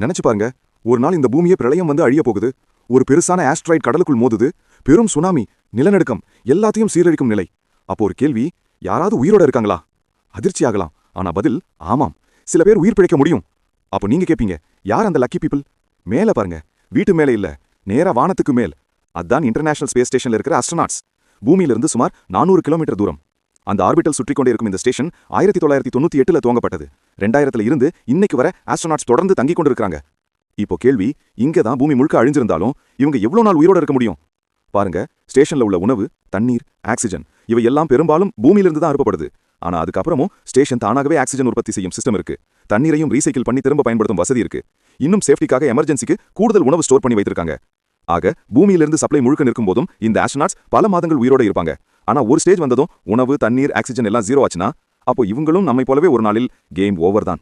நினைச்சு பாருங்க. ஒரு நாள் இந்த பூமியே பிரளயம் வந்து அழிய போகுது. ஒரு பெருசான ஆஸ்ட்ராய்ட் கடலுக்குள் மோதுது. பெரும் சுனாமி நிலநடுக்கம் எல்லாத்தையும் சீரழிக்கும் நிலை. அப்போ ஒரு கேள்வி யாராவது உயிரோட இருக்காங்களா? அதிர்ச்சி ஆகலாம். ஆனா பதில் ஆமாம். சில பேர் உயிர் பிழைக்க முடியும். அப்போ நீங்க கேப்பீங்க யார் அந்த லக்கி பீப்பிள் மேல பாருங்க. வீட்டு மேலே இல்ல நேரா வானத்துக்கு மேல். அதான் இன்டர்நேஷனல் ஸ்பேஸ் ஸ்டேஷன்ல இருக்கிற அஸ்ட்ரோநாட்ஸ் பூமியிலிருந்து சுமார் நானூறு கிலோமீட்டர் தூரம். அந்த ஆர்பிட்டல் சுற்றி கொண்டே இருக்கும் இந்த ஸ்டேஷன் ஆயிரத்தி தொள்ளாயிரத்தி தொண்ணூத்தி எட்டுல துவங்கப்பட்டது. ரெண்டாயிரத்துல இருந்து இன்னைக்கு வர ஆஸ்ட்ரோநாட்ஸ் தொடர்ந்து தங்கிக் கொண்டிருக்காங்க இப்போ கேள்வி இங்க தான் பூமி முழுக்க அழிஞ்சிருந்தாலும் இவங்க எவ்வளவு நாள் உயிரோட இருக்க முடியும்? பாருங்க ஸ்டேஷன்ல உள்ள உணவு தண்ணீர் ஆக்சிஜன் இவை எல்லாம் பெரும்பாலும் பூமியிலிருந்து தான் அனுப்பப்படுது. ஆனா அதுக்கப்புறமும் ஸ்டேஷன் தானாகவே ஆக்சிஜன் உற்பத்தி செய்யும் சிஸ்டம் இருக்கு. தண்ணீரையும் ரீசைக்கிள் பண்ணி திரும்ப பயன்படுத்தும் வசதி இருக்கு. இன்னும் சேஃப்டிக்காக எமர்ஜென்சிக்கு கூடுதல் உணவு ஸ்டோர் பண்ணி வைத்திருக்காங்க. ஆக பூமியிலிருந்து சப்ளை முழுக்க நிற்கும் போதும் இந்த ஆஸ்ட்ரோநாட்ஸ் பல மாதங்கள் உயிரோட இருப்பாங்க. ஆனா ஒரு ஸ்டேஜ் வந்ததும் உணவு தண்ணீர் ஆக்சிஜன் எல்லாம் ஜீரோ ஆச்சுன்னா அப்போ இவங்களும் நம்மை போலவே ஒரு நாளில் கேம் ஓவர் தான்.